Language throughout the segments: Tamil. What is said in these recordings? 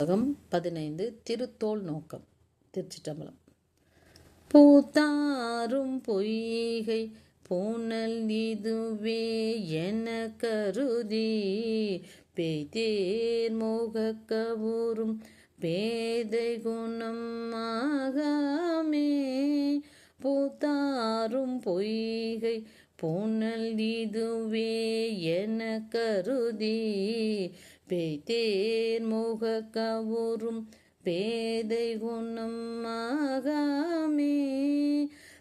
புத்தகம் பதினைந்து திருத்தோல் நோக்கம் திருச்சிட்டம்பலம் பூத்தாரும் பொய்கை பூனல் இதுவே என கருதி பெய்தேர் முகக்கவுரும் பேதை குணம் ஆகாமே. பூத்தாரும் பொய்கை பூனல் இதுவே என கருதி பேய்த்தேர் முக கவுரும் பேதை குணம் ஆகாமே.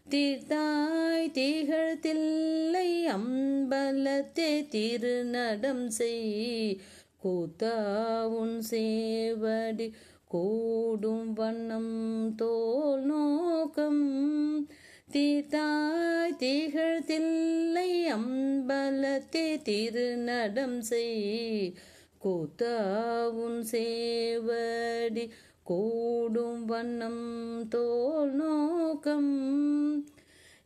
தீர்த்தாய் திகழ்த்தில்லை அம்பலத்தே திருநடம் செய். கூத்தாவுன் சேவடி கூடும் வண்ணம் தோல் நோக்கம். தீர்த்தாய் திகழ்த்தில்லை அம்பலத்தே திருநடம் செய். கூத்தாவுன் சேவடி கூடும் வண்ணம் தோல் நோக்கம்.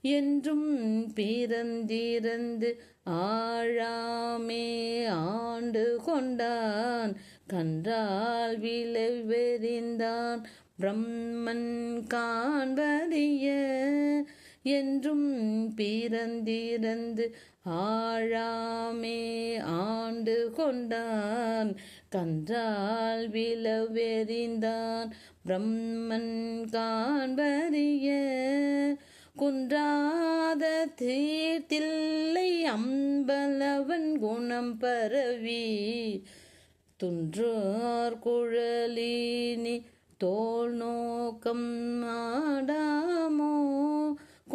என்றும் பிறந்திறந்து ஆழாமே ஆண்டு கொண்டான். கன்றால் விளைவெறிந்தான். பிரம்மன் காண்பறிய என்றும் பிறந்திறந்து ஆழாமே ஆண்டு கொண்டான். கன்றால் விளவெறிந்தான் பிரம்மன் காண்பறிய. குன்றாத தீர்த்தில்லை அம்பலவன் குணம் பரவி. துன்றார் குழலினி தோல் நோக்கம் ஆடா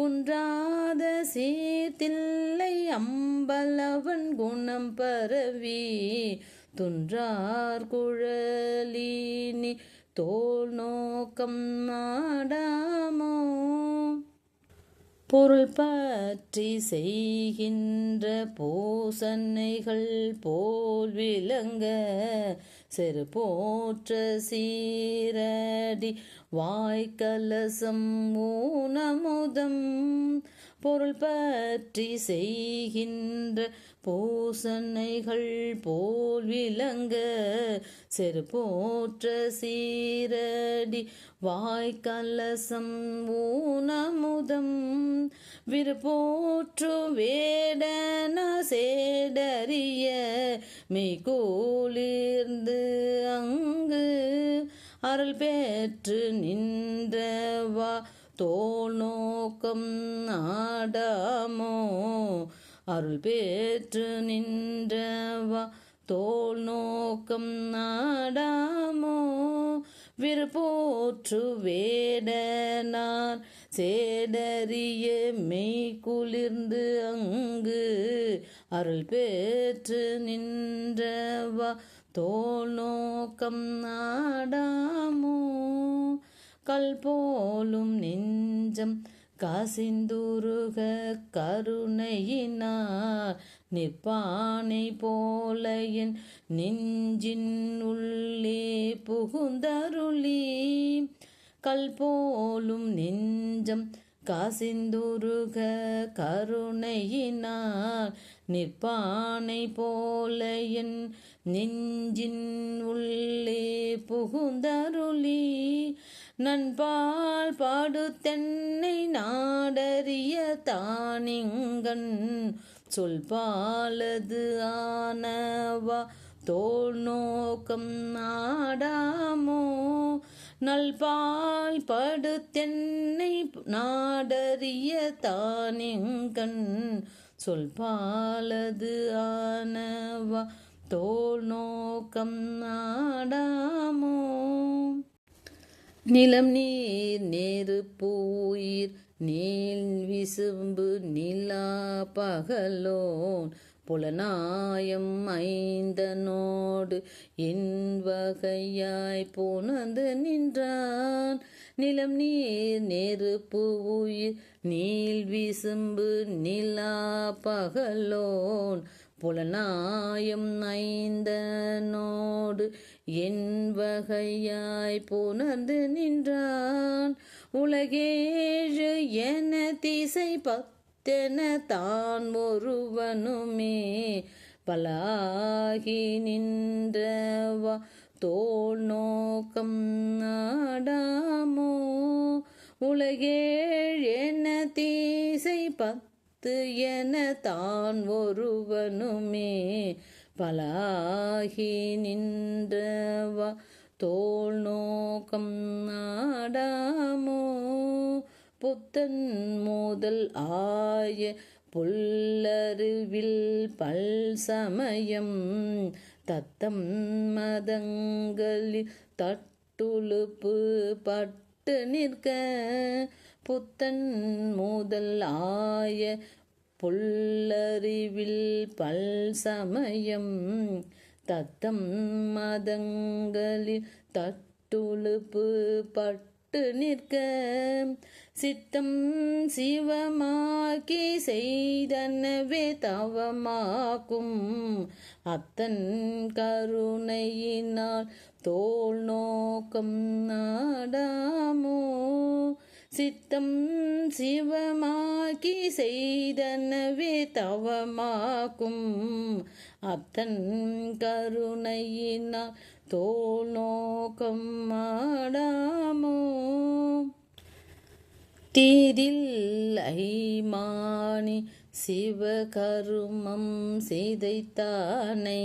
குன்றாத சீர்த்தில்லை அம்பலவன் குணம் பரவி துன்றார் குழலினி தோல் நோக்கம் நாடாமோ? பொருள் பற்றி செய்கின்ற பூசன்னைகள் போல் விளங்க செரு போற்ற சீரடி வாய்க்கலசம் ஊனமுதம் பொருள் பற்றி செய்கின்ற பூசனைகள் போல் விளங்க செருப்போற்ற சீரடி வாய்க்கலசம் ஊனமுதம் விருப்போற்று வேடன சேடறிய மெய்கூலிர்ந்து அங்கு அருள் பெற்று நின்றவா தோல் நோக்கம் ஆடாமோ அருள் பெற்று நின்றவா? தோல் நோக்கம் நாடாமோ? விருப்போற்று வேடனார் சேடறிய மெய் குளிர்ந்து அங்கு. அருள் பெற்று நின்றவா? தோல் நோக்கம் நாடாமோ? கல் போலும் நெஞ்சம் காசிந்துருக கருணையினார் நிற்பானை போல என் நெஞ்சின் உள்ளே புகுந்தருளி. கல் போலும் நெஞ்சம் காசிந்துருக கருணையினால் நிற்பானை போல என் நெஞ்சின் உள்ளே புகுந்தருளி. நண்பால் பாடு தென்னை நாடறிய தானிங்கண் சொல்பாலது ஆனவா. தோல் நோக்கம் நாடா நல்பால் படு தென்னை நாடறிய தானெங்கண் சொல்பாலது ஆனவா தோல் நோக்கம் நாடாமோ? நிலம் நீர் நெருப்பூயிர் நீல் விசும்பு நிலா பகலோன் புலனாயம் ஐந்தனோடு இன்வகையாய் புனந்து நின்றான். நிலம் நீர் நெருப்பு உயிர் நீல் விசும்பு நிலா பகலோன். புலனாயம் ஐந்தனோடு என் வகையாய் புணர்ந்து நின்றான். உலகேழு என திசை பத்தென தான் ஒருவனுமே. பலாகி நின்றவா தோல் நோக்கம் நாடாமோ? உலகேழ் என தீசை பத்து என தான் ஒருவனுமே. பலாகி நின்றவா தோல் நோக்கம் நாடாமோ? புத்தன் முதல் ஆய புல்லருவில் பல் சமயம் தத்தம் மதங்களில் தட்டுழுப்பு பட்டு நிற்க புத்தன் முதல் ஆய புல்லறிவில் பல் சமயம் தத்தம் மதங்களில் தட்டுழுப்பு பட்டு நிற்க. சித்தம் சிவமாக்கி செய்தனவே தவமாக்கும். அத்தன் கருணையினால் தோல் நோக்கம் நாடாமோ? சித்தம் சிவமாக்கி செய்தனவே தவமாக்கும். அத்தன் கருணையினால் தோல் நோக்கம் மாடாமோ தீதில் ஐமானி சிவகருமம் செய்தைத்தானை?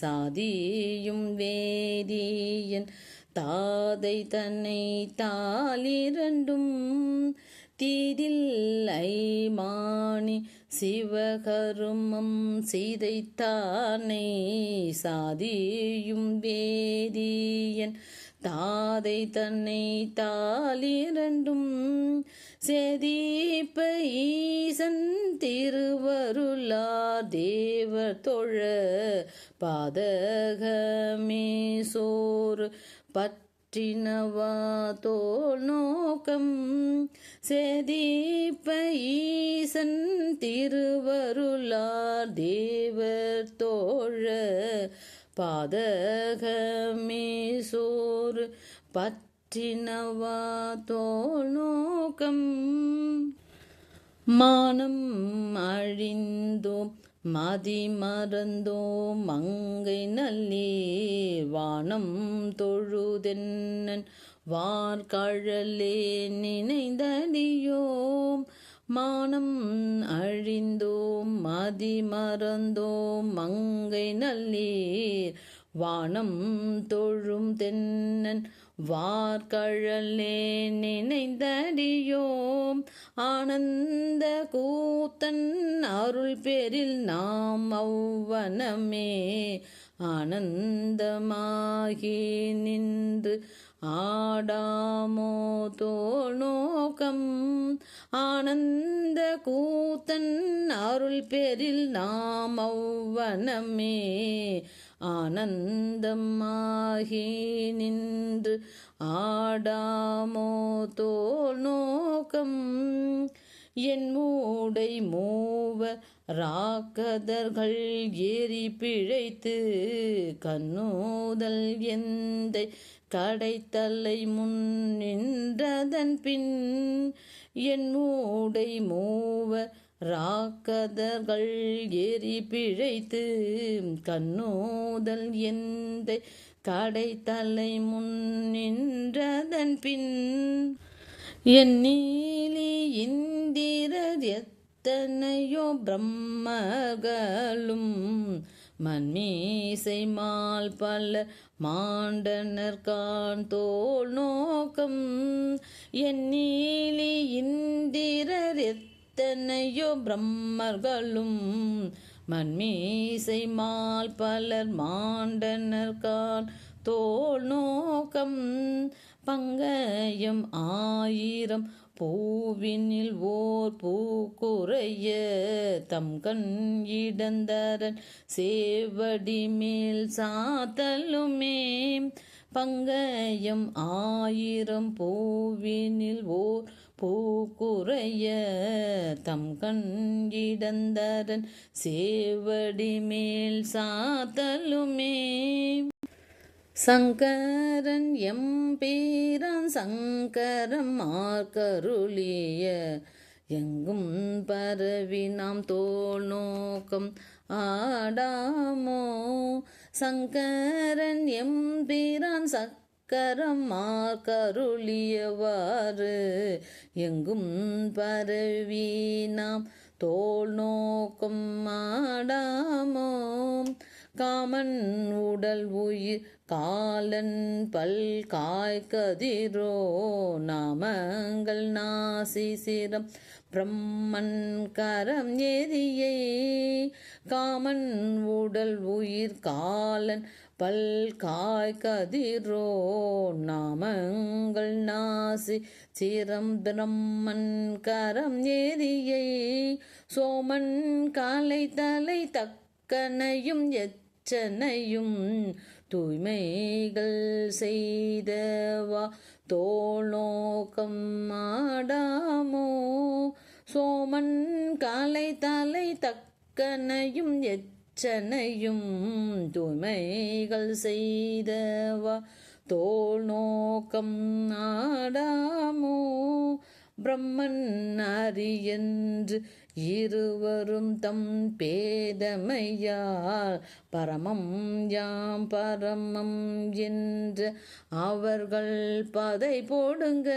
சாதியும் வேதியன் தாதை தன்னை தாளிரண்டும் தீதில்லை மாணி சிவகருமம் செய்தைத்தானை சாதியும் வேதியன். தாதை தன்னை தாளிரண்டும் செதீப்ப ஈசன் திருவருளார் தேவர் தொழ பாதகமே சோறு. பற்றினவா நோக்கம் செதீப்ப ஈசன் திருவருளார் தேவர் தோழ பாதகமே சோறு பற்றினவா நோக்கம் மானம் அழிந்தோம் மதி மறந்தோ மங்கை நல்லீர் வானம் தொழுதென்னன் வார்கழலே நினைந்தடியோம். மானம் அழிந்தோம் மதி மறந்தோம் மங்கை நல்லீர் வானம் தொழும் தென்னன் வார்கழலே நினைந்தடியோம். ஆனந்த கூத்தன் அருள் பேரில் நாம் அவ்வனமே ஆனந்தமாகி நின்று ஆடாமோ தோல் ஆனந்த கூத்தன் அருள் பேரில் நாம் அவ்வனமே ஆனந்தமாகி நின்று ஆடாமோ தோல் நோக்கம். என் மூடை மூவ ராக்கதர்கள் ஏறி பிழைத்து கண்ணூதல் எந்தை கடைத்தலை முன் நின்றதன் பின் என் மூடை மூவ ராக்கதர்கள் எரி பிழைத்து கண்ணோதல் எந்த கடை தலை முன் நின்றதன் பின் என் நீலி இந்திரர் எத்தனையோ பிரம்மகளும் மண்மீசை மால் பல மாண்டனர் கான் தோல் நோக்கம் என் நீலி இந்திரர் எத்த எத்தனையோ பிரம்மர்களும் மண்மீசை மால் பலர் மாண்டனர்கான் தோல் நோக்கம் பங்கயம் ஆயிரம் பூவினில் ஓர் பூக்குறைய தம் கண் இடந்தரன் சேவடி மேல் சாத்தலுமே பங்கயம் ஆயிரம் பூவினில் ஓர் பூக்குறைய தம் கண்டிடந்தரன் சேவடி மேல் சாத்தலுமே. சங்கரன் எம்பீரான் சங்கரம் மார்கருளிய எங்கும் பரவி நாம் தோல் நோக்கம் ஆடாமோ. சங்கரன் எம்பீரான் சக் கரமா கருளியவாறு எங்கும் பரவி நாம் தோல் நோக்கம் மாடாமோ காமன் உடல் உயிர் காலன் பல் காய் கதிரோ? நாமங்கள் நாசி சிரம் பிரம்மன் கரம் எரியை? காமன் உடல் உயிர் காலன் பல்காய் கதிரோ நாமங்கள் நாசி சிரம் பிரம்மன் கரம் ஏரியை சோமன் காலை தலை தக்கனையும் எச்சனையும் தூய்மைகள் செய்தவா தோல் நோக்கம் மாடாமோ சோமன் காலை தலை தக்கனையும் எச்ச அர்ச்சனையும் தூய்மைகள் செய்தவா? தோல் நோக்கம் நாடாமோ? பிரம்மன் அரியன்று இருவரும் தம் பேதமையால் பரமம் யாம் பரமம் என்று அவர்கள் பதை போடுங்க.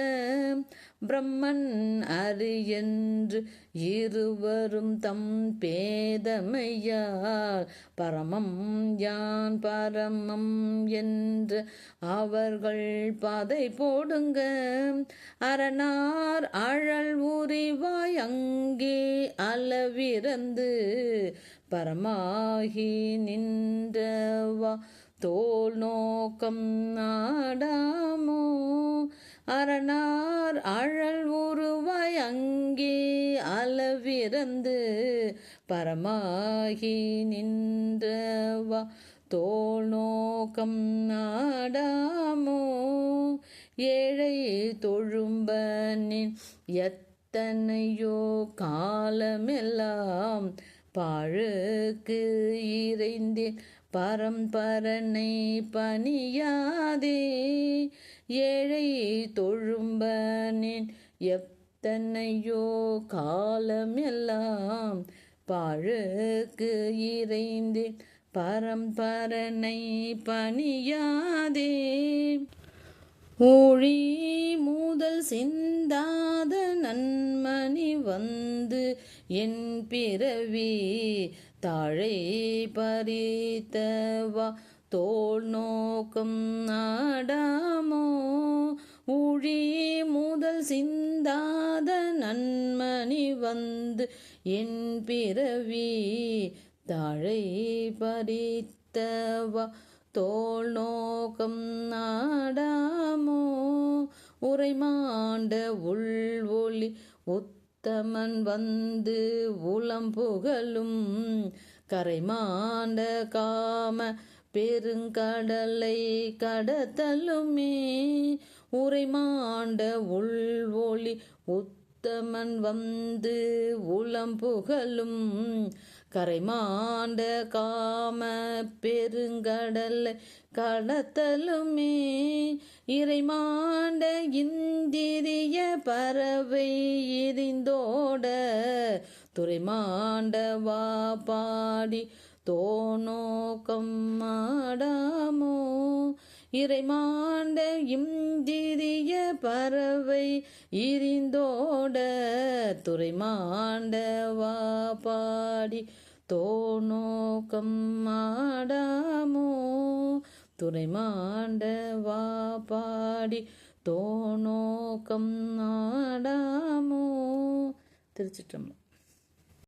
பிரம்மன் அரியன்று இருவரும் தம் பேதமையால் பரமம் யான் பரமம் என்று அவர்கள் பாதை போடுங்க. அரணார் அழல் உரிவாய் அங்கே அளவிறந்து பரமாகி நின்றவா. தோல் நோக்கம் நாடாமோ? அரணார் அழல் உருவாய் அங்கே அளவிறந்து பரமாகி நின்றவா. தோல் நோக்கம் நாடாமோ? ஏழை தொழும்பனின் எத்தனையோ காலமெல்லாம் பாழுக்கு இறைந்தேன். பரம்பரனை பணியாதே ஏழை தொழும்பனின் எத்தனையோ காலமெல்லாம் பாழுக்கு இறைந்தேன். பரம்பரனை பணியாதே ஊழி மூதல் சிந்தாத நன்மணி வந்து என் பிறவி தாழை பறித்தவா தோல் நோக்கம் நாடாமோ ஊழி முதல் சிந்தாத நன்மணி வந்து என் பிறவி தாழை பறித்தவா தோல் நோக்கம் நாடாமோ உரைமாண்ட உள் ஒளி உத்தமன் வந்து உளம் புகழும் கரைமாண்ட காம பெருங்கடலை கடத்தலுமே. உரைமாண்ட உள் ஒளி உத்தமன் வந்து உளம் புகழும் கரைமாண்ட காம பெருங்கடல் கடத்தலுமே இறைமாண்ட இந்திரிய பறவை எரிந்தோட துறைமாண்டவா பாடி தோநோக்கம் மாடாமோ இறைமாண்ட இந்திரிய பறவை இரிந்தோட துறைமாண்டவா பாடி தோநோக்கம் மாடாமோ துறைமாண்டவா பாடி தோநோக்கம் ஆடாமோ? திருச்சிற்றம்பலம்.